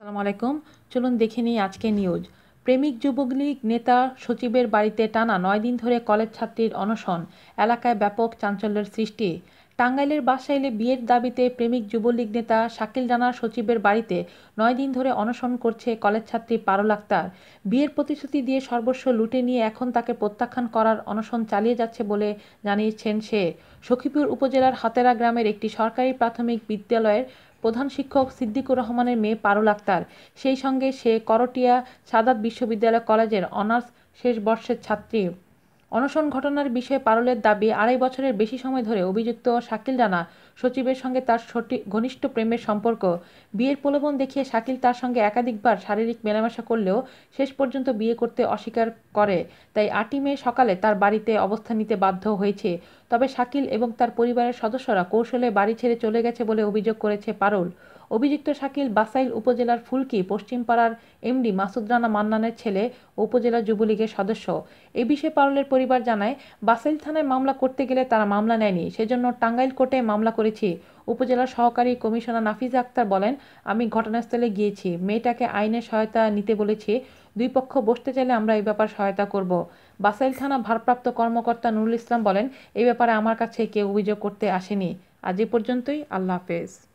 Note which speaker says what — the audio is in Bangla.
Speaker 1: আসসালামু আলাইকুম। চলুন দেখে নিই আজকে নিউজ প্রেমিক যুবলীগ নেতা সচিবের বাড়িতে টানা নয় দিন ধরে কলেজ ছাত্রীর অনশন, এলাকায় ব্যাপক চাঞ্চল্যের সৃষ্টি। টাঙ্গাইলের বাসাইলে বিয়ের দাবিতে প্রেমিক যুবলীগ নেতা শাকিল জানার সচিবের বাড়িতে নয় দিন ধরে অনশন করছে কলেজ ছাত্রী পারুল আক্তার। বিয়ের প্রতিশ্রুতি দিয়ে সর্বস্ব লুটে নিয়ে এখন তাকে প্রত্যাখ্যান করার অনশন চালিয়ে যাচ্ছে বলে জানিয়েছেন সে। সখীপুর উপজেলার হাতেরা গ্রামের একটি সরকারি প্রাথমিক বিদ্যালয়ের প্রধান শিক্ষক সিদ্দিকুর রহমানের মেয়ে পারুল আক্তার। সেই সঙ্গে সে করটিয়া সাদাত বিশ্ববিদ্যালয় কলেজের অনার্স শেষ বর্ষের ছাত্রী। অনশন ঘটনার বিষয়ে পারুলের দাবি আড়াই বছরের বেশি সময় ধরে অভিযুক্ত শাকিল জানা সচিবের সঙ্গে তার ঘনিষ্ঠ প্রেমের সম্পর্ক। বিয়ের প্রলোভন দেখিয়ে শাকিল তার সঙ্গে একাধিকবার শারীরিক মেলামেশা করলেও শেষ পর্যন্ত বিয়ে করতে অস্বীকার করে। তাই আটই মে সকালে তার বাড়িতে অবস্থান নিতে বাধ্য হয়েছে। তবে শাকিল এবং তার পরিবারের সদস্যরা কৌশলে বাড়ি ছেড়ে চলে গেছে বলে অভিযোগ করেছে পারুল। অভিযুক্ত শাকিল বাসাইল উপজেলার ফুলকি পশ্চিমপাড়ার এমডি মাসুদ রানা মান্নানের ছেলে উপজেলা যুবলীগের সদস্য। এ বিষয়ে পারুলের পরিবার জানায়, বাসাইল থানায় মামলা করতে গেলে তারা মামলা নেয়নি। সেজন্য টাঙ্গাইল কোর্টে মামলা করেছি, উপজেলার সহকারী কমিশনার নাফিজা আক্তার বলেন, আমি ঘটনাস্থলে গিয়েছি। মেয়েটাকে আইনের সহায়তা নিতে বলেছি। দুই পক্ষ বসতে চাইলে আমরা এই ব্যাপার সহায়তা করব। বাসাইল থানা ভারপ্রাপ্ত কর্মকর্তা নুরুল ইসলাম বলেন এই ব্যাপারে আমার কাছে কেউ অভিযোগ করতে আসেনি। আজ এ পর্যন্তই। আল্লাহ হাফেজ।